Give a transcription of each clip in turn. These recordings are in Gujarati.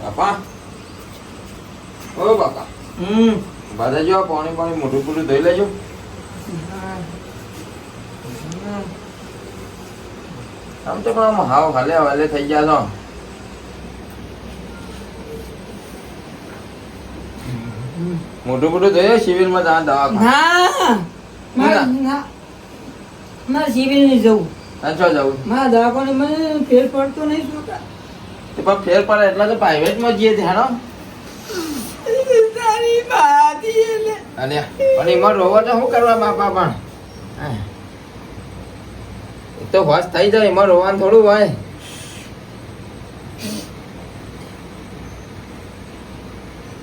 બાપા. ઓ બાપા. હમ. બધા જો પાણી પાણી મોટું પૂરું ધોઈ લેજો. આમ તો પણ આમ હાવ હાલે હાલે થઈ ગયા છો. મોટું મોટું ધોઈએ સિવિલમાં જવા દવા ના મારે ના. ના. સિવિલ નહીં જવું. અચ્છા જવું? મારા દવાખાને મને ફેર પડતો નહીં તો પણ ફેર પડે એટલે તો પ્રાઇવેટમાં જઈએ ધ્યાનો અને પણ એમાં રોવો તો શું કરવા બાપા પણ? તો હોશ થઈ જાય એમાં રોવાનું થોડું હોય.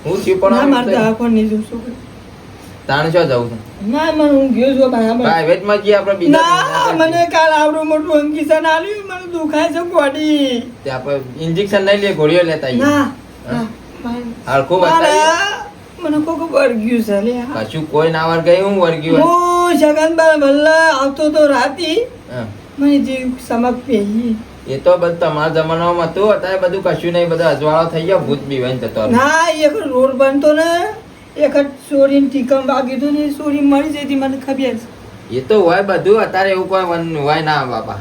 હું થયું ના મારે પણ દવાખાને નહીં તાણ છો જવું છે? ના મને હું ગયો છું પ્રાઇવેટ પ્રાઇવેટમાં જઈએ આપણે બીજા મને કાલ આવડું મોટું અંકિશન મને દુખાય છે બોડી તે આપણે ઇન્જેક્શન લઈ લે ગોળીઓ લેતા. ના હરખું બતાવીએ મને કોક વર્ગ્યું છે લે કશું કોઈ ના વર્ગાય હું વર્ગ્યું. હું જગનભાઈ ભલ્લા આવતો તો રાતી. મને જે સમક પહેરી એ તો બધું તમારા જમાનામાં હતું અત્યારે બધું કશું નહીં બધા અજવાળો થઈ ગયો ભૂત બીવાઈને જતો રહ્યો. ના એક રોડ બનતો ને એક ચોરીને ટીકમ વાગી હતું ને ચોરી મળી જતી મને ખબર છે. એ તો હોય બધું અત્યારે એવું કોઈ હોય ના બાપા.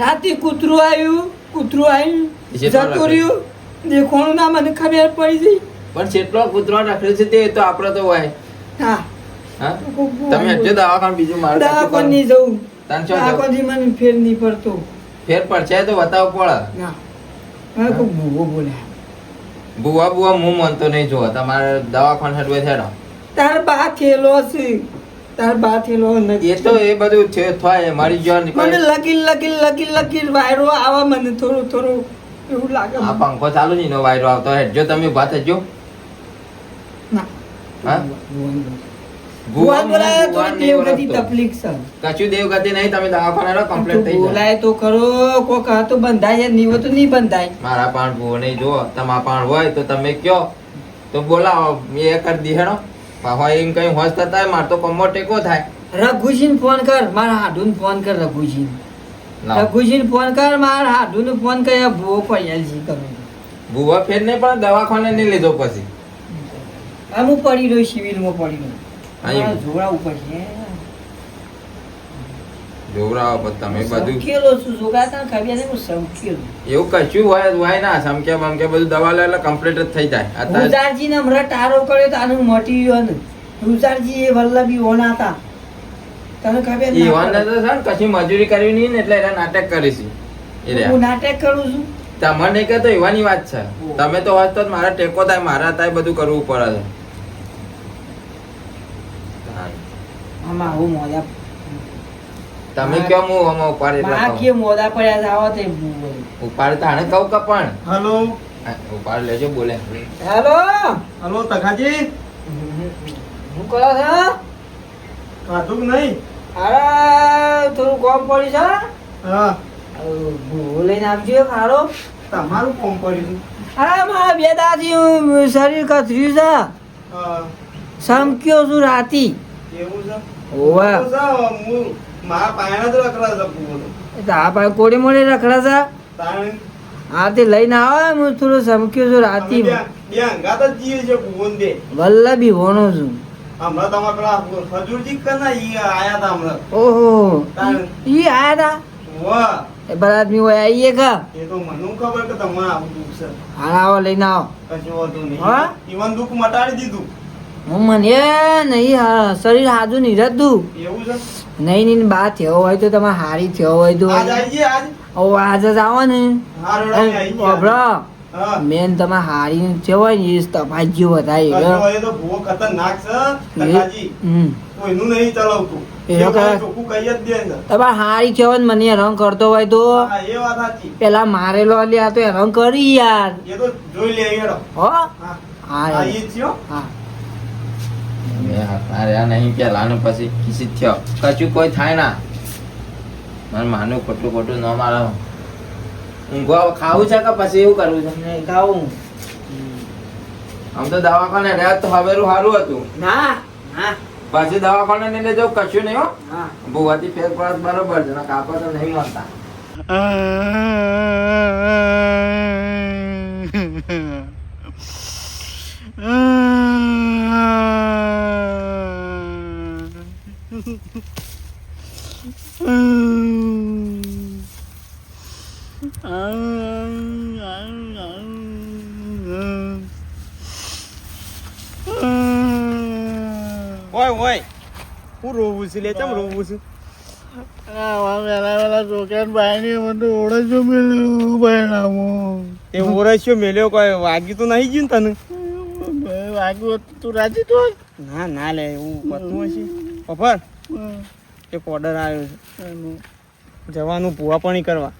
રાતે કૂતરું આવ્યું કૂતરું આવ્યું જતું રહ્યું. દેખોણું ના મને ખબર પડી ગઈ. પણ જેટલો કૂતરો રખડે છે તે તો આપણો તો હોય. હા. તમે હજુ દવાખાન બીજું મારું દવાખાન નહીં જવું. જવું? દવાખાનેથી મને ફેર નહીં પડતો. ફેર પડશે તો બતાવ પડે ના. મને કોઈ ભૂવો બોલે. બુવા બુવા હું માનતો નહીં જો તમારે દવાખાન હટવે છે. તાર બા થેલો છે. તાર બા થેલો નથી એ તો એ બધું છે થાય મારી જાન મને લગીન લગીન લગીન લગીન વાયરો આવા મને થોડું થોડું એવું લાગે આ પંખો ચાલુ નહીં નો વાયરો આવતો હેડજો તમે ભાત હજો ના. હા? ભગવાન બોલાય તો દેવગતિ તકલીફ છે. કશું દેવગતિ નહીં તમે દવાખાને રહો કમ્પ્લીટ થઈ જાય. બોલાય તો ખરો કોક હાથો બંધાય છે, નીવો તો નહીં બંધાય. મારા પાણ ભૂવો નહીં જો તમારા પાણ હોય તો તમે કયો. તો બોલાવો એ કરી દી હેડો પાછો એમ કઈ હોશ થતા મારે તો કમો ટેકો થાય. રઘુજીને ફોન કર મારા હાડુને ફોન કર રઘુજીને. રઘુજીને ફોન કર મારા હાડુને ફોન કર ભૂવો પડ્યા છે કરો. ભૂવો ફેર ને પણ દવાખાને નહીં લીધો પછી. આમ પડી રહ્યો સિવિલમાં પડી રહ્યો. જોડા ઉપર છે. જોવરાવો પત્તા મેં બધું. સંકેલો છું જોગાતા ખબર નહીં હું સંકેલો એવું કશું હોય હોય ના સમક્યા બમક્યા બધું દવા લે એટલે કમ્પ્લીટ જ થઈ જાય. અત્યારે ને હમણાં ટારો કર્યો તો આનું મટી ગયો ને. રૂજારજી એ વલ્લભી ઓના હતા તને ખબર નહીં ના વાંધા પડે. તો છે કશી મજૂરી કરવી નહીં ને એટલે એના નાટક કરીશું. હું નાટક કરું છું? તમને નહીં કહેતો એવાની વાત છે. તમે તો હોત તો મારા ટેકો થાય મારા થાય બધું કરવું પડે. છે આમાં હું મોજા તમે કેમ હું આમાં ઉપાડમાં. કે મોદા પડ્યા છે આવો તે. ઉપાડ તાણે કહું કે પણ? હેલો? ઉપાડ લેજો બોલે. હેલો? હલો તખાજી? હું કહો છો? ખાધું કે નહીં? અરે થોડું કોમ પડી છે? હા. લઈને આપજો ખાડો તમારું કોમ પડ્યું અરે મારા બે દાદી શરીર કથર્યું છે. હા, સમક્યો છું રાતી. એવું છે? ઓવા મારા પાયણા જ રખડા છે પૂરો તો. આ પાસે કોડી મોડી રખડા છે? હા તે લઈને આવે હું થોડું સમક્યો છું રાતી બે બે જ જઈએ છીએ ભુવન બે. વલ્લભી ભણો છું. હમણાં તમારા પેલા ખજૂરજી કના ઈ આયા તા હમણાં. ઓહો તાણ. ઈ આયા તા? વાહ એ બધા હોય આવીએ કા એ તો મને ખબર કે તમારે આવું દુઃખ છે. હા આવો લઈને આવો. કશું વાંધો નહીં. હા? ઈવન દુઃખ મટાડી દીધું. હું મને નહીં હા, શરીર હાજુ નહીં રહેતું નહીં નહીં બા થયો હોય તો તમે હારી થયો હોય તો. ઓ આજ જ આવો ને. હા હા. મેન તમે હારી થયો હોય ને એ તપાસ જેવો એ નહીં એ છે. તમારે હારી થયો ને મને રંગ કરતો હોય તો. હા, એ પેલા મારેલો આ તો રંગ કરી યાર. એ જોઈ લે હેડો. હા. રહ્યા નહીં કે લાને પછી થયો. કચું કોઈ થાય ના. મારે માનું ખોટું ખોટું ન મારો. ખાવું છે કે પછી એવું કરવું છે? ખાવું. આમ તો દવાખાને રહ્યા તો હવેરું સારું હતું. ના પછી દવાખાને નહીં લેજો કશું નહીં હો. ભૂવાથી ફેર પડત બરોબર છે કાપડ તો નહીં મળતા. Woi woi. Urubusi le cham urubusi. તે ઓરસ્યો મેલ્યો કોઈ વાગી તો નહીં ગયું તને ને તો ના ના લે એવું પતું હશે પફર એક ઓર્ડર આવ્યો છે. જવાનું ભૂવા પાણી કરવા.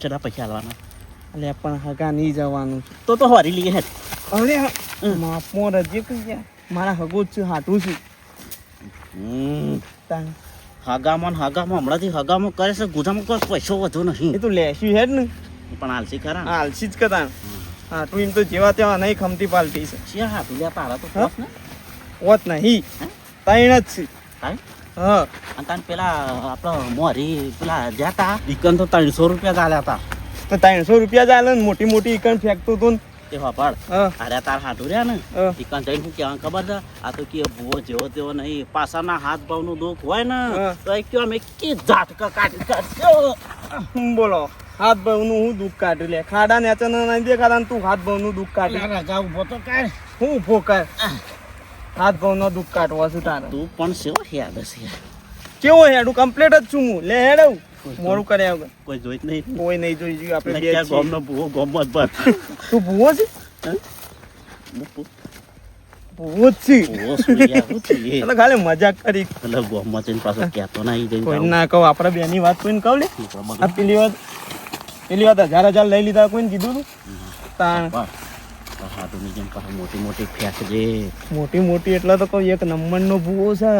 ચલા પૈસા આલવાના. એટલે પણ હગા નહીં જવાનું તો તો હરી લઈએ હે. અરે માપો રજી ગયા મારા હગો જ છે હાટું છું. હગામાં હગામાં હમણાંથી હગામાં કરે છે ગુજામાં કોઈ પૈસો વધુ એ નહીં તો લેશું હેડ ને. પણ આલસી ખરા. આલસી જ કતા હાટું એમ તો જેવા તેવા નહીં ખમતી પાલટી છે. છે હા લે તારા તો? પોસ ને? હોત નહીં. તૈણ જ છે? હા. અને તાન પેલા આપણો મોરી પેલા જ્યાં તા ઈકન તો ત્રણસો રૂપિયા ચાલ્યા હતા તો. ત્રણસો રૂપિયા ચાલે ને મોટી મોટી ઈકણ ફેંકતું તો એ વાપર અરે તાર હાટું રહ્યા ને. ઈકન જઈને શું કહેવાનું ખબર છે? આ તો કે ભૂવો જેવો તેવો નહીં. પાસાના હાથ ભાવનું દુઃખ હોય ને. તો એ કયો અમે કે ઝાટકા કાઢી કાઢશો? બોલો. હાથ ભાવનું હું દુઃખ કાઢી લે. ખાડા ને નહીં દેખાતા તું હાથ ભાવનું દુઃખ કાઢી. રગા ઊભો તો કાઢ હું ઊભો કર? હાથ ભાવનો દુઃખ કાઢવો છે તારે. તું પણ સેવો યાદ હશે કેવો હેડું? કમ્પ્લીટ જ છું હું. લે હેડું. મોડું કરે વગર. કોઈ જોઈ નહીં. કોઈ નહીં જોઈ જોયું આપણે બે. ગોમનો ભૂવો ગોમમાં જ ભર. તું ભૂવો છે? ભૂવો છે. ભૂવો શું યાર, શું છે એટલે ખાલી મજાક કરી. એટલે જઈને પાછો કહેતો નહીં કોઈ ના કહું આપણે બેની વાત કોઈને કહું લે? આ પેલી વાત પેલી વાત હજાર હજાર લઈ લીધા કોઈને કીધું તું? તાણ. મોટી મોટી ફેંકજે. મોટી મોટી એટલે તો કહું એક નંબરનો ભૂવો છે.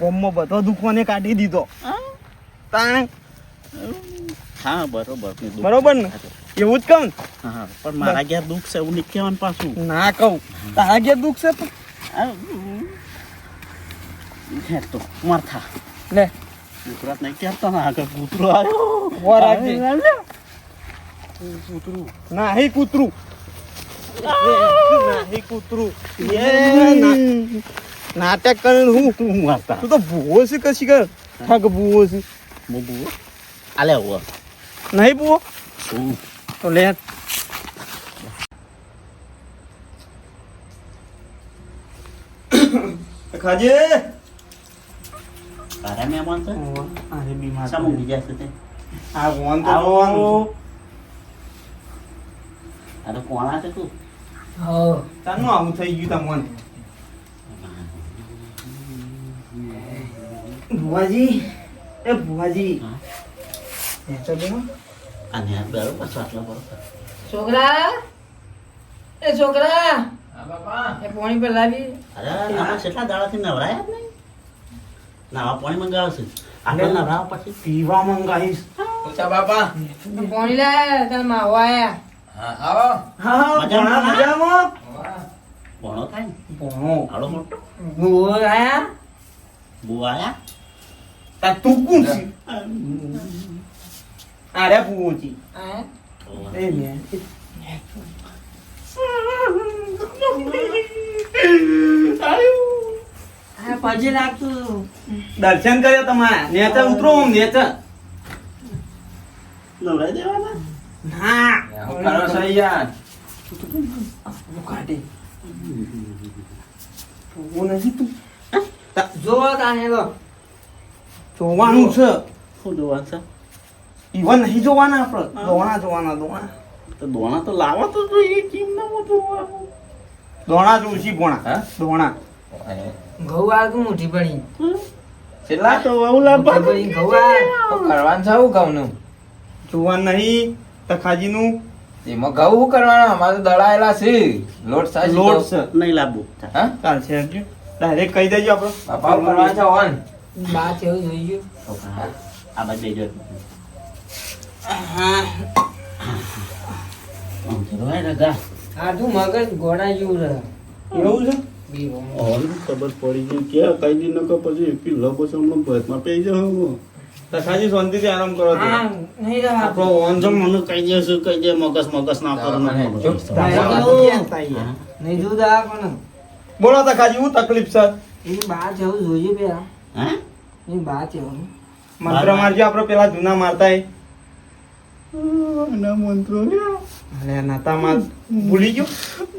ગોમમાં બધો દુખવાને કાઢી દીધો. તાણ. હા બરોબર. બરોબર ને? એવું જ કહું ને? હા. પણ મારા ઘેર દુઃખ છે એવું નહીં કહેવાનું પાછું. ના કહું. તારા ઘેર દુઃખ છે પણ હે તો મારથા લે. ગુજરાત નહીં કહેતો ને આગળ કૂતરો આવ્યો. કૂતરું. નાહી કૂતરું. નાહી કૂતરું. નાટક કરે હું તું વાર્તા તું તો ભૂવો છે કશી કર? ઠગ ભૂવો છે. હું ભૂવો? આલે હું નહીં ભૂવો? તો લે. ખાજે. તારા મહેમાન છે? અરે બીમાર શા બીજા તે. આ વોન તો. આ તો કોણા છે તું? હા. તારનું આવું થઈ ગયું તમને ભુવાજી એ ભુવાજી. હા. એ તો બેહો. અને આ બેરો પાછો આટલા બરોબર છોકરા એ છોકરા હા બાપા. એ પાણી પર લાવી. અરે આમાં કેટલા દાડાથી નવરાયા જ નહીં? નાવા પાણી મંગાવશે. આગળ નવરાવા પછી પીવા મંગાઈશ પૂછા બાપા. પાણી લાય તાર માવો આયા. હા આવો હા મજામાં? ભણા મજામાં ભણો થાય ને ભણો આડો મોટો ભૂવો આયા બુ આયા તાર તું કોણ છે અરે ભુવોજી આયા એ લે આ પછી લાગતું દર્શન કર્યો તમારા નેચા ઉતરો આમ નેચા નવરાઈ દેવાના ના હું કરો છો યાર કાઢે ભૂવો નથી તું જો તાને તો જોવાનું છે શું જોવાનું છે ઈવન નહીં જોવાના આપણે દોણા જોવાના દોણા તો દોણા તો લાવવા તો જોઈએ કેમ ના જોવાનું દોણા જોશી ભોણા હા દોણા ઘઉં આ તું મોટી પડી કેટલા તો મોટી પડી ઘઉં આ કરવાનું છે આવું ઘઉંનું જોવાનું નહીં તખાજીનું એમાં ઘઉં શું કરવાનું? અમારે દળાયેલા છે. લોટ સાચી લોટ છે. નહીં લાવવું હા? ચાલશે હરજો ડાયરેક્ટ કહી દેજો આપણે. બાપા શું છે ઓન બા કેવું જોઈ ગયું. આ બાજુ દેજો હા. રોય રગા. આ મગજ ઘોડા જેવું રહે એવું છે? ખબર પડી ગઈ. કે કઈ દી નકો પછી એકી લબો સમલો ભેટમાં પઈ જાવ તખાજી શાંતિથી આરામ કરો છો હા નહીં રહે આપણો ઓન જો મને કહી દે શું કહી દે મગસ મગસ ના કરો નહીં આ પણ. બોલો તખાજી હું તકલીફ સર એની બહાર જવું જોઈએ પેલા. હે? એની બહાર જવું મંત્ર મારજો આપણે પેલા જૂના મારતા એ. ના મંત્રો ભૂલી ગયો?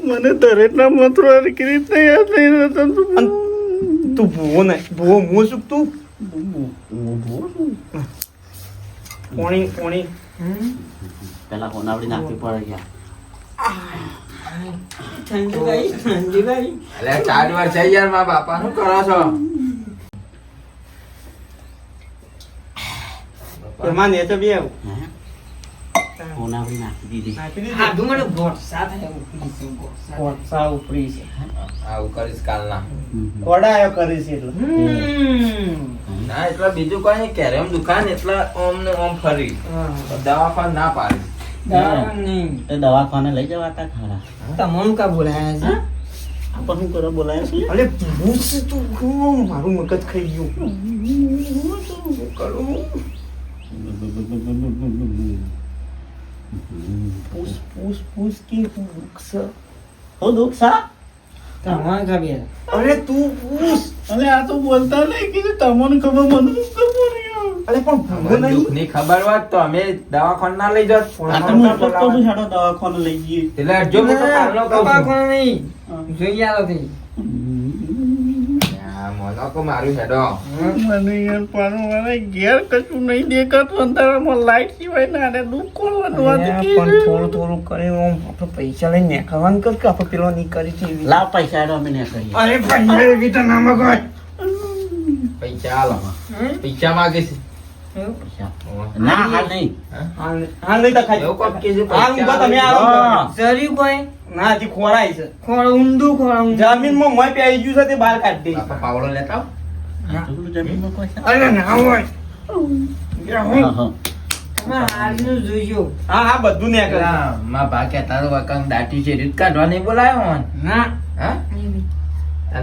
મને દરેકના મંત્રો હરખી રીતના યાદ નહીં તું ભૂવો નહીં ભૂવો હું શું તું? પોણી પોણી. પેલા નાખવી પડે ગયા. ચાર વાર છે યાર મારા બાપા શું કરો છો? એમાં ને તો બે આવું હે હોનાવડી નાખી દીધી. નાખી આધું મને ગોઠસા થાય ઉપરી છે ગોઠસા. ઉપરી છે. આવું કરીશ કાલના. કોડા આયો એટલે. ના એટલે બીજું કોઈ કેરેમ દુકાન એટલે ઓમ ને ઓમ ફરી. દવાખાન ના પાડી. લઈ જવાતા ખરા તમામ કા બોલાયા છે? આપણે શું કરવા બોલાય છે અરે ભૂસ તું મારું મગજ ખાઈ ગયું. કરું? પૂસ પૂસ પૂસ કે હું વૃક્ષ હો દુઃખ સા તમારે કા અરે તું પૂસ અરે આ તો બોલતા નહીં કે તમને ખબર મને શું ખબર અરે પણ ભૂવો નહીં ની ખબર વાત તો અમે દવાખાન ના લઈ જાત દવાખાને લઈ જઈએ એટલે જો. દવાખાને નહીં જોઈ આલો તે આ મોનો કો મારું હેડો મને યાર પાછું મને ઘેર કશું નહીં દેખાતું અંધારામાં લાઈટ સિવાય ના અને દુઃખ કોલવાનું અરે પણ થોડું થોડું આમ આપણે પૈસા લઈને નીકળવાનું કર કે આપણે પેલો નહીં કરી છે. લાવ પૈસા હેડો અમે ને કરીએ અરે ભાઈ એવી તો ના મગજ પૈસા આલો પૈસા માગે છે. પૈસા. ના હાલ નહીં. હાલ હાલ નહીં તો કોક કીધું હાલ તમે આવો. જરી કોઈ ના હજી ખોરાય છે. ખોળ ઊંડું ખોળ ઊંડું. જમીનમાં મોય પેઈ ગયું છે તે બહાર કાઢી દે પાવડો લેતા આવો. આટલું જમીનમાં પૈસા અરે ના હોય. હા, હા. તમારે હારીનું જોઈજો હા હા બધું ને કરે. માં બા કહેતા હતા વકંગ દાટી છે રીત કાઢવા નહીં ના. હા?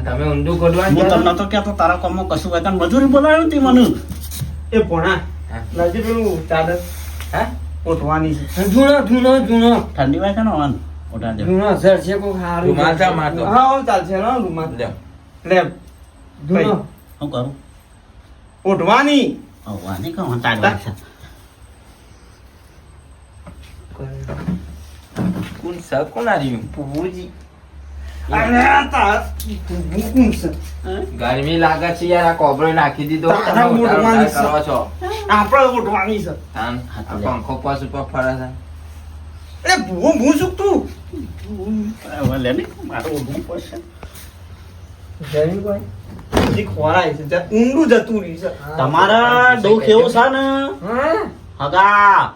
તમે ઊંધું તમને તો કહેતો તારા કામમાં કશું હોય કારણ મજૂરી બોલાવ્યું તી મને. એ ભોણા હા? નજી પેલું ચાદર હા? છે. જૂનો જૂનો ધૂણો. ઠંડી વાય છે ને સર છે હારું રૂમાલ ચા મારતો. હા ચાલશે રૂમાલ. લે. કરું? કોણ કોણ આ રહ્યું? પૂજી ગરમી લાગે છે યાર આ કોબરો નાખી દીધો. કરો છો. આપણે છે. પંખો પાસ ઉપર ફરે છે. અરે ભૂ ભૂ શું તું? લે ને મારે ઓઢવું પડશે જરી કોઈ હજી ખોરાય છે ઊંડું જતું રહ્યું છે તમારા દુઃખ એવું છે ને હગા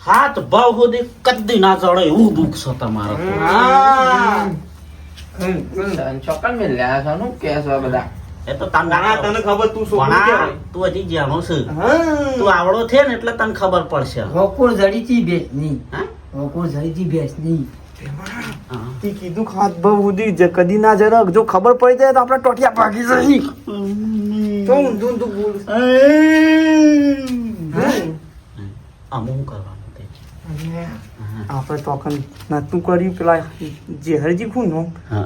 હાથ ભાવ સુધી કદી ના ચડે એવું દુઃખ છે તમારે તો. હા હમ, હમ. સન ચોકન મેલ્યા છો નું કે છો બધા એ તો તને તને ખબર તું શું તું હજી જાણો છે તું આવડો છે ને એટલે તને ખબર પડશે વકુળ જડીથી ભેંસ નહીં હા? વકુળ જડીથી ભેંસ નહીં હા. તે કીધું ખાત ભાવ જ કદી ના જરાક જો ખબર પડી જાય તો આપણે ટોટિયા ભાગી જઈ તો ઊંધું ઊંધું બોલ. આમ કરવાનું તે. આપણે તોકન નતું કર્યું. પેલા જે હરજી ખૂન હો.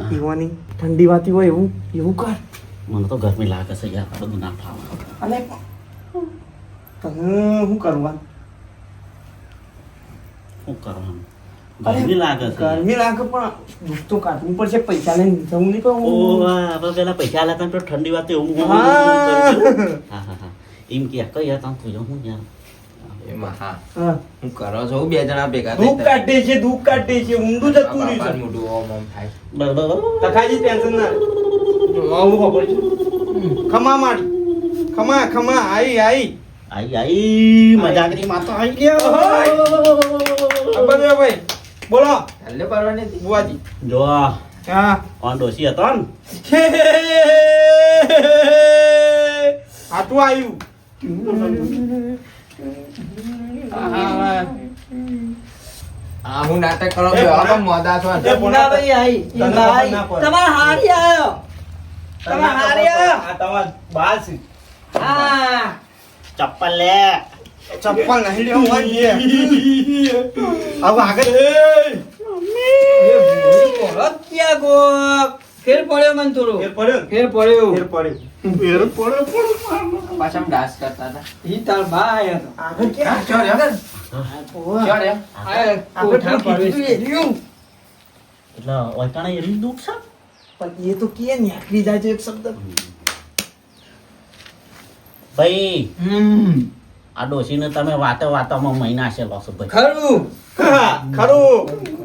પીવાની ઠંડી વાતી હોય એવું એવું કર. મને તો ગરમી લાગે છે યાર બધું ના ફાવે અને તને શું કરવાનું? શું કરવાનું? ગરમી લાગે છે. ગરમી લાગે પણ દુઃખ તો કાઢવું પડશે પૈસા લઈને જવું નહીં ઓ આપણે પેલા પૈસા આલ્યા તા ઠંડી વાત એવું હું- એમ કે કઈ હતા તું હું યાર. એમાં હા. હા. કરો છો બે જણા ભેગા દુઃખ. કાઢે છે દુઃખ કાઢે છે ઊંધું જતું બાપાનું છે. મોઢું ઓમ ઓમ થાય. બરાબર તખાજી ટેન્શન ના આવું ખબર છે ખમા મારી. ખમા ખમા આઈ આઈ. આઈ આઈ મજાકરી માં તો ગયા. ભાઈ. બોલો. ચાલે પરવાની હતી. બુઆજી જો આ હા. ઓન ડોસી હતો ને આટલું આવ્યું આ હું નાટક કરો છો. આમાં મોદા છો. ભણા. ઈમાભાઈ આઈ, ભાઈ ના. તમારે હારી આયો. તમારે હારી આયો. આ તમાર બાસ છે. હા. ચપ્પલ લે. ચપ્પલ નહીં લેવું હોય હવે આગળ ક્યાં ગોક ફેર પડ્યો મને થોડો ફેર પડ્યો? ફેર પડ્યો ફેર પડ્યો ફેર પડે પડે મારનો. પાછા ડાન્સ કરતા હતા ઈ તાર બા આયા તો આગળ ક્યાં ચો રે. ઓવે. આ કોઠા પડ્યો એટલે ઓયકાણે એવી દુઃખ છે પણ એ તો કે નીકળી જાય છે એક શબ્દ ભાઈ હમ આ ડોશીને તમે વાતે વાતામાં મહિના છે લોસો ભાઈ. ખરું. ખરું.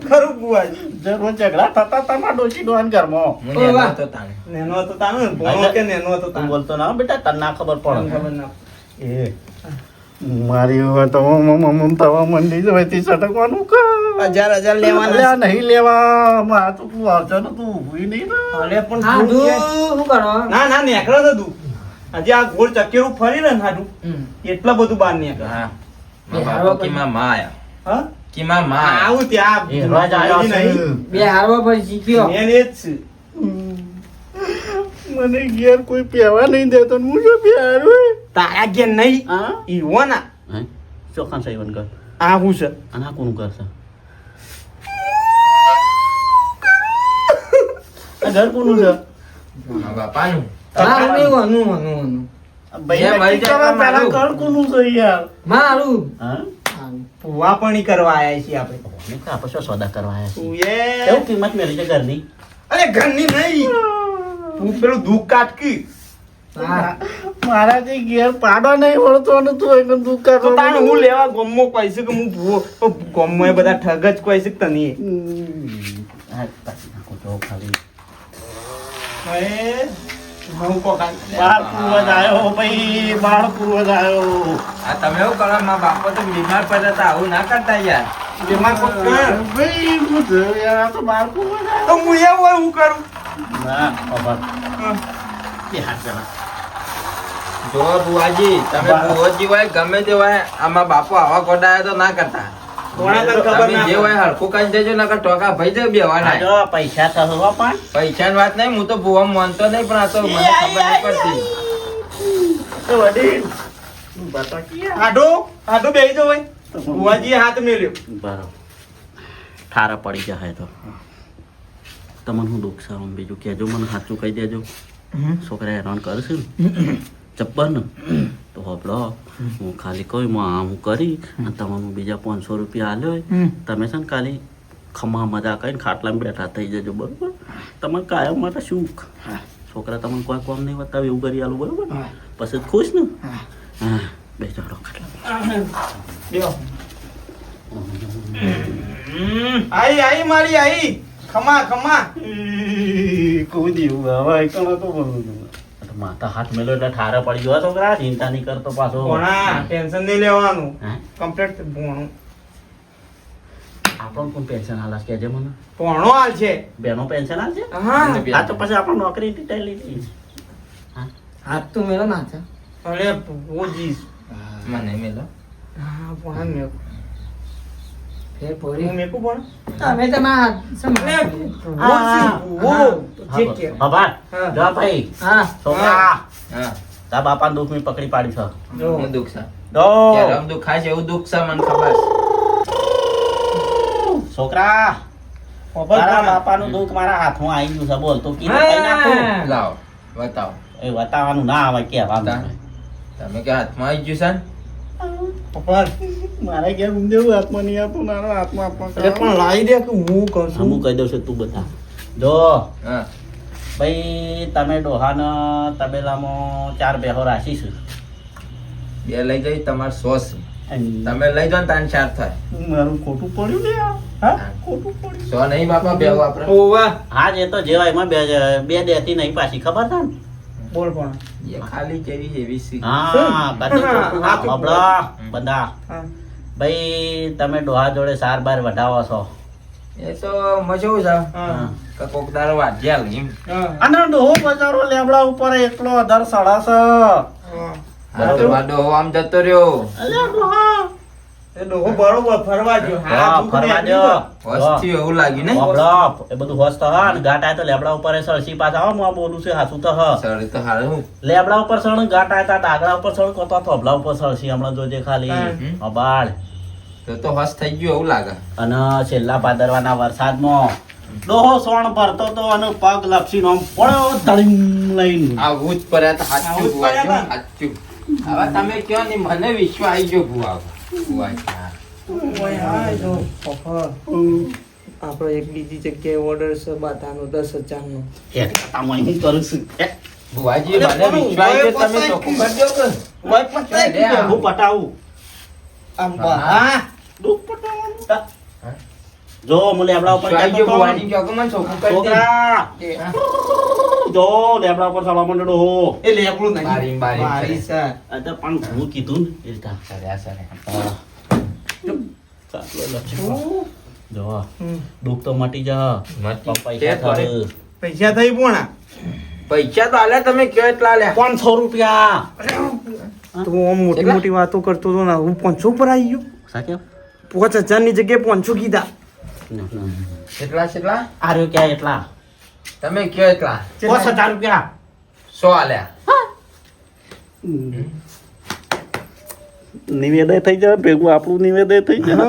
ખરું બુવાજી જરૂર ઝઘડા થતા તમારા ડોશી ડોન ઘરમાં. નેનો. હતો તાણે. નેનો હતો તાને ભણો કે નેનો હતો તું બોલતો ના બેટા તને ના ખબર પડે. ખબર ના એ. મારી વાત મમ તવા મંડી જ હોયથી સટકવાનું કા. હજાર હજાર લેવાના નહીં લેવા. માં તો તું આવજો ને તું ઊભી નહીં ને અરે પણ તું ના ના નેકળો તો તું. હજી આ ગોળ ચકેરું ફરી ને હાડું. એટલા બધું બાર નીકળે. હા. કિમા મારા હારવા બાપુ કીમાં માં આયા. હા? કિમા માં આવું ત્યાં રોજ આવ્યો નહીં. બે હારવા પર શીખ્યો. મેં એ જ મને ઘેર કોઈ પહેવા નહીં દેતો ને હું શું પહેરું? તારા ઘેર નહીં. હા? ઈવો ના હે? ચોખાન સાહેબ કર આ હું છે. અને આ કોનું કરશે આ ઘર કોનું છે? બાપાનું. મારું. નહીં મરી તો કરવા આયા છીએ આપણે. આપણે શું સોદા કરવા આવ્યા છીએ? કિંમત મેળવી છે ઘરની? અરે ઘરની નહીં. તું પેલું દુઃખ કાટકી હા. મારા જે ઘેર પાડો નહીં વળતો ને તું તો તાણ હું લેવા ગમો કહી છે કે હું ભૂવો? ગમો એ બધા ઠગ જ કહી છે કે તને? પાછી નાખો જો ખાલી. હું કોકા બાર પૂર્વજ આવ્યો ભાઈ બાર પૂર્વજ આવ્યો આ તમે એવું કરો મારા બાપો તો બીમાર પડ્યા હતા આવું ના કરતા યાર. બીમાર કોક કર? ભાઈ હું યાર આ તો બાર પૂર્વજ આવ્યો તો હું એવું હોય હું કરું? ના ખબર કે હાથ પેલા જો બુવાજી તમે બુવાજી હોય ગમે તે હોય આમાં બાપુ આવા ગોડાયા તો ના કરતા. કોણા તને ખબર તમે ના જે હોય? પડે. હરખું કરી દેજો નકર ટોકા ભાઈ દે બેવાના પૈસા હો પણ. પૈસાની વાત નહીં હું તો ભૂવા માનતો નહીં પણ આ તો મને ખબર નહીં પડતી. આડો આડો બેહી જો ભાઈ. બુવાજીએ હાથ મેલ્યો. બરાબર. ઠારા પડી જાય તો. તમને હું દુઃખ છે બીજું કહેજો મને સાચું કહી દેજો. છોકરા હેરાન કરશે ને? જબ્બર ને? તો હોપડો હું ખાલી કહું હું આમ કરી અને તમારું બીજા પાંચસો રૂપિયા આલ્યો હોય. તમે છે ને ખાલી ખમા મજા કરીને ખાટલામાં બેઠા થઈ જજો બરોબર? તમારે કાયમ માટે સુખ. છોકરા તમને કોઈ કામ નહીં બતાવે એવું કરી આલું બરોબર? પછી ખુશ ને? હા. બે ચાલો ખાટલા આઈ આઈ મારી આઈ. ખમા ખમા. કોઈ દેવું હવે એકલો તો બોલું માથા હાથ મેલો એટલે ઠારે પડી ગયો. છોકરા ચિંતા નહીં કરતો પાછો. ભોણા ટેન્શન નહીં લેવાનું? કમ્પ્લીટ ભોણું. આપણને પણ પેન્શન હાલ કહેજે મને. ભોણો હાલ છે. બેનો પેન્શન હાલ છે? હા. તો પછી આપણે નોકરી ટીટાઈ લીધી હાથ તો મેળો ના છે. અરે ઓજી મને મેલો. હા ભોણા મેં તમે. જે કે. ભાઈ. હા. છોકરા હા. તા બાપા દુઃખ પકડી પાડી છે. જો. હું દુઃખ છે. દુઃખ એવું દુઃખ છે મને ખબર છોકરા તારા. બાપાનું દુઃખ મારા હાથમાં આવી ગયું છે. બોલ તો કીધું કઈ નાખું? હા. લાવો બતાવો. એ બતાવવાનું ના આવે કહેવાનું. તમે કે હાથમાં આવી ગયું છે. મારા ઘેર ઊંધેવું હાથમાં નહીં આપું મારો હાથમાં આપવા અરે પણ લાવી દે કે હું કહું છું હું કહી દઉં છું તું બતા. જો. ભાઈ તમે ડોહાને તબેલામાં ચાર બેહો રાખીશું બે લઈ જઈ તમારે સોસ તમે લઈ જાઓ ને તાન ચાર થાય. મારું ખોટું પડ્યું ને હા? ખોટું પડ્યું. સો નહીં બાપા બે વાપરે ઓવા. હા એ તો જેવા એમાં બે બે દેતી નહીં પાછી ખબર છે ને બોલ પણ. એ ખાલી કેવી એવી સી હા બધી બધા ભાઈ તમે ડોહા જોડે સાર બાર વધાવો છો? એ તો મજો જ હા. કે કોક દારો વાજ્યા એમ. અને ડોહો બજારો લેબડા ઉપર એકલો અધર સાડા છ. હા. હા આમ જતો રહ્યો. અલ્યા ડોહા ડોહો બરોબર ફરવા ગયો. હા, હા, ફરવા ને દ્યો. એવું લાગ્યું ને હબળો, એ બધું હોશ હા ને ગાંઠ તો લેબડા ઉપર એ પાછા હો, હું બોલું છું હાચું તો હ. સર તો હારું. લેબડા ઉપર સણ ગાંઠ તા ડાગડા ઉપર સણ કોતો થોભલા ઉપર સળસી હમણાં જોજે ખાલી. અબાળ. તો તો હોશ થઈ ગયું એવું લાગે. અને છેલ્લા પાદરવાના વરસાદમાં ડોહો સોણ ભરતો તો અને પગ લપસી નો પડ્યો ધડીમ લઈને. આવું જ પડ્યા આવું તમે કયો ને મને વિશ્વ આવી ગયો ભુવા આપણો એક બીજી જગ્યાએ ઓર્ડર છે બાધાનો દસ હજારનો હું કરું છું ભુવાજી મને પણ વિશ્વ તમે ચોખ્ખું પતાઈ કે પતાઈ હું પટાવું આમ હા. હા પટાવવાનું જો મને આપણા ઉપર. ભુવાજી ચોખ્ખું કરી છોકરા જો લેબડા ઉપર સવા મંડળો હો. એ લેબડું નહીં. મારી મારી છે. આ પણ હું કીધું ને. એ તા સર્યા. હા. ચાલો લક્ષ્મી. જો. દુખ તો મટી જા. પૈસા પૈસા થઈ પોણા? પૈસા તો આલે તમે કયો એટલા આલ્યા? પાંચસો રૂપિયા. તું આમ મોટી મોટી વાતો કરતો હતો ને હું પાંચસો પર આવી ગયો. સાચે? પાંચ હજારની જગ્યાએ પાંચસો કીધા. કેટલા કેટલા? આર્યો ક્યાં એટલા? તમે કયો એટલા પાંચ હજાર રૂપિયા. સો આલ્યા. નિવેદય થઈ જાય ભેગું આપણું નિવેદય થઈ જાય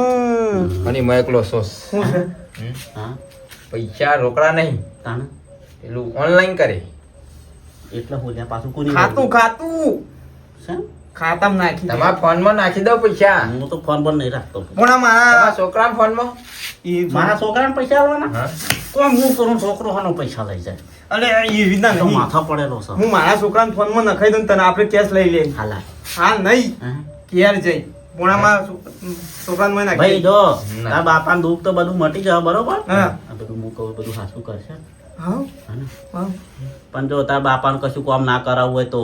અને મેં એકલો સોસ શું છે? પૈસા રોકડા નહીં. પેલું ઓનલાઈન કરે. એટલે હું લ્યા પાછું કોની ખાતું ખાતું. ખાતામ નાખી. તમારા ફોનમાં નાખી દો પૈસા. હું તો ફોન પર નહીં રાખતો. પણ મારા તમારા છોકરા ફોનમાં? મારા છોકરાને પૈસા આલવાના? હા. કોમ હું કરું છોકરો હાનો પૈસા લઈ જાય. અરે એ રીતના તો માથા પડેલો છે. હું મારા છોકરાને ફોનમાં નખાઈ દઉં તને આપણે કેશ લઈ લે હાલા હા નહીં. કેર જઈ. પોણામાં છોકરાને મને ભાઈ જો ના. તાર દુઃખ તો બધું મટી જાય બરોબર? હા. બધું હું કહું બધું હાસું કરશે. પણ જો તારા બાપાને કશું કામ ના કરાવવું હોય તો?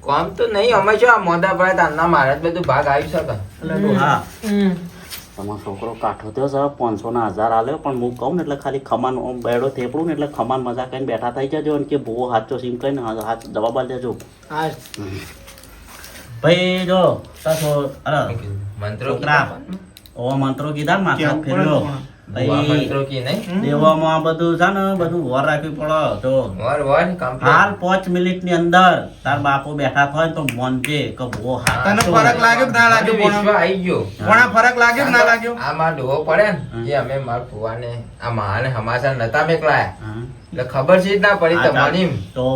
કોમ તો નહીં અમે શું આ મોઢા પડે તારના મારે જ બધું ભાગ આવી શકે. હા. તમારો છોકરો કાઠો થયો સાહેબ પાંચસોના હજાર આલ્યો પણ હું કહું ને એટલે ખાલી ખમાન ઓમ બેડો થેપડું ને એટલે ખમાન મજા કરીને બેઠા થઈ જજો અને કે ભૂવો હાચો સીમ કહીને હાથ જવાબ બાલ દેજો. ભાઈ જો અરે મંત્રો. ઓ મંત્રો કીધા માથા કેવું દેવામાં આ બધું છે ને બધું વર રાખવી પડે. હાલ પાંચ મિનિટની અંદર તાર બાપુ બેઠા થાય તો મનજે કે તને ફરક લાગ્યો કે ના લાગ્યો વિશ્વ આવી ગયો. પોણા ફરક લાગ્યો કે ના લાગ્યો? આ માર ડોહો પડે ને એ અમે માર ફુવાને આ માને હમાસા નતા મેકલાયા. એટલે ખબર છે જ ના પડી તમારી તો?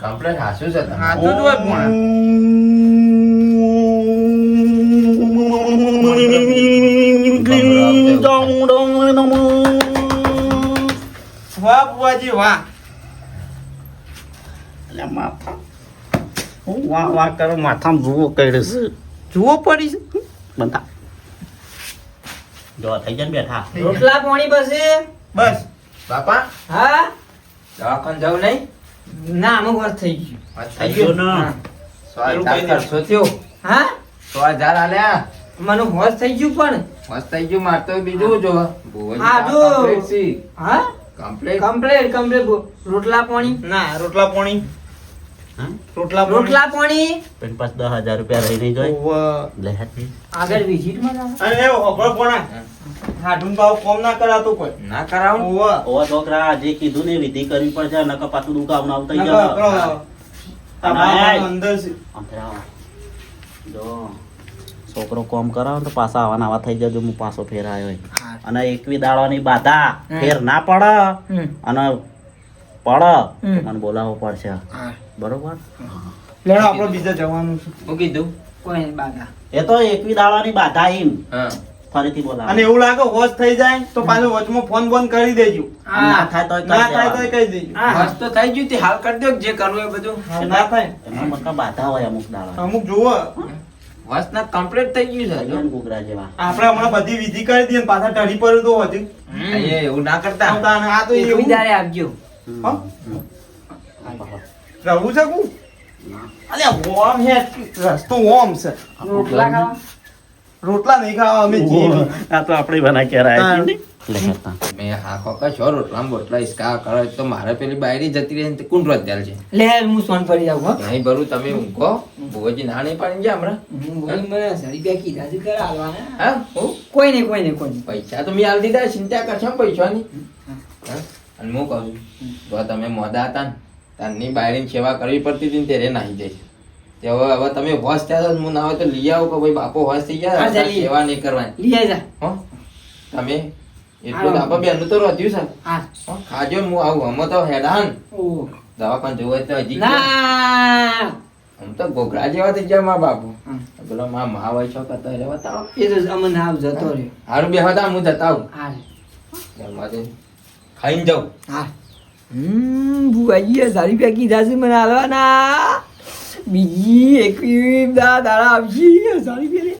કમ્પ્લેટ હાસું છે જ હોય વાહ બેઠા રોટલા પાણી બસે બસ બાપા હા દવાખાને જવું નહીં ના અમુક થઈ ગયું થઈ ગયો ને સો હા સો આલ્યા મને હોશ થઈ ગયું પણ. હોશ થઈ ગયું માર તો બીજું જો હા, જો. કમ્પ્લીટ હા? કમ્પ્લીટ કમ્પ્લેટ કમ્પ્લેટ રોટલા પાણી? ના રોટલા પાણી. રોટલા રોટલા પાણી? પેન પાસ દસ રૂપિયા રહી નહીં જોઈ લે આગળ વિઝિટમાં જાવ અને એ અભળ પોણા હાડું ભાવ કોમ ના કરાતો કોઈ? ના કરાવું. ઓવ. ઓ છોકરા જે કીધું ને વિધિ કરવી પડશે નકર પાછું દુકાન નકર જાય તમારા અંદર છે. જો. છોકરો કોમ કરાવે તો પાછા આવા આવા થઈ જજો હું પાછો ફેર આવ્યો અને એકવી દાડવાની બાધા ફેર ના પડે અને પડે મને બોલાવવો પડશે. બરોબર? લેડો આપણે બીજા જવાનું છે. હું કીધું. કોઈ બાધા. એ તો એકવી દાડવાની બાધા એમ. ફરીથી બોલાવો. અને એવું લાગે હોશ થઈ જાય તો પાછો વચમાં ફોન બંધ કરી દેજો. ના થાય તો ના થાય તો કહી દેજો. હા. તો થઈ ગયું તે હાલ કરી દો જે કરવું એ બધું. ના થાય. એમાં મતલબ બાધા હોય અમુક દાડા અમુક જુઓ. વસ્ત ના કમ્પ્લીટ થઈ ગયું છે કુકરા જેવા. આપણે હમણાં બધી વિધિ કરી દઈએ પાછા ઢળી પડ્યું તો હજી. એવું ના કરતા. આ તો એવું. વિદારે આપજો. રહું છે કુ? અલ્યા ઓમ હે રસ્તો ઓમ છે. રોટલા ખાવા? રોટલા નહીં ખાવા અમે જીવ આ તો આપણે બના કે રાય મેં હા ખોકા છો રોટલા બોટલા ઈસકા કરો તો મારે પેલી બાયરી જતી રહી ને તે કોણ છે. લે હું સોન ફરી જાઉં હો. નહીં ભરું તમે ઊંઘો. ભુવજી ના નહીં પાડી ગયા હમણાં. હું મને હજાર રૂપિયા કીધા છે કરા આલવાના. હા હું. કોઈ નહીં કોઈ નહીં કોઈ નહીં. પૈસા તો મેં હાલ દીધા ચિંતા કરશો પૈસાની. અને હું કહું જો તમે મોદા હતા ને તારની બાયરીની સેવા કરવી પડતી હતી ને ત્યારે નાહી જાય તે હવે હવે તમે હોશ થયા છો હું ના હોય તો લઈ આવો કે ભાઈ બાપો હોશ થઈ ગયા. સેવા નહીં કરવાની. લઈ જા. હો તમે એટલું તો આપણે બેનનું તો રોધ્યું છે. ખાજો હું આવું. અમે તો હેડાન. ઓ. દવાખાને જોવું તો હજી ના. તો ગોગરા જેવા થઈ ગયા મા બાપુ. હમ. પેલો મા મા હોય છો કતો રે બતાવો. એ તો અમને આવ જતો રે હારું બે હતા હું જતા આવું. હા ખાઈને જાઉં. હા હમ બુઆજી સારી રૂપિયા કીધા છે મને હાલવાના. બીજી એક દાડા આવશે સારી રૂપિયા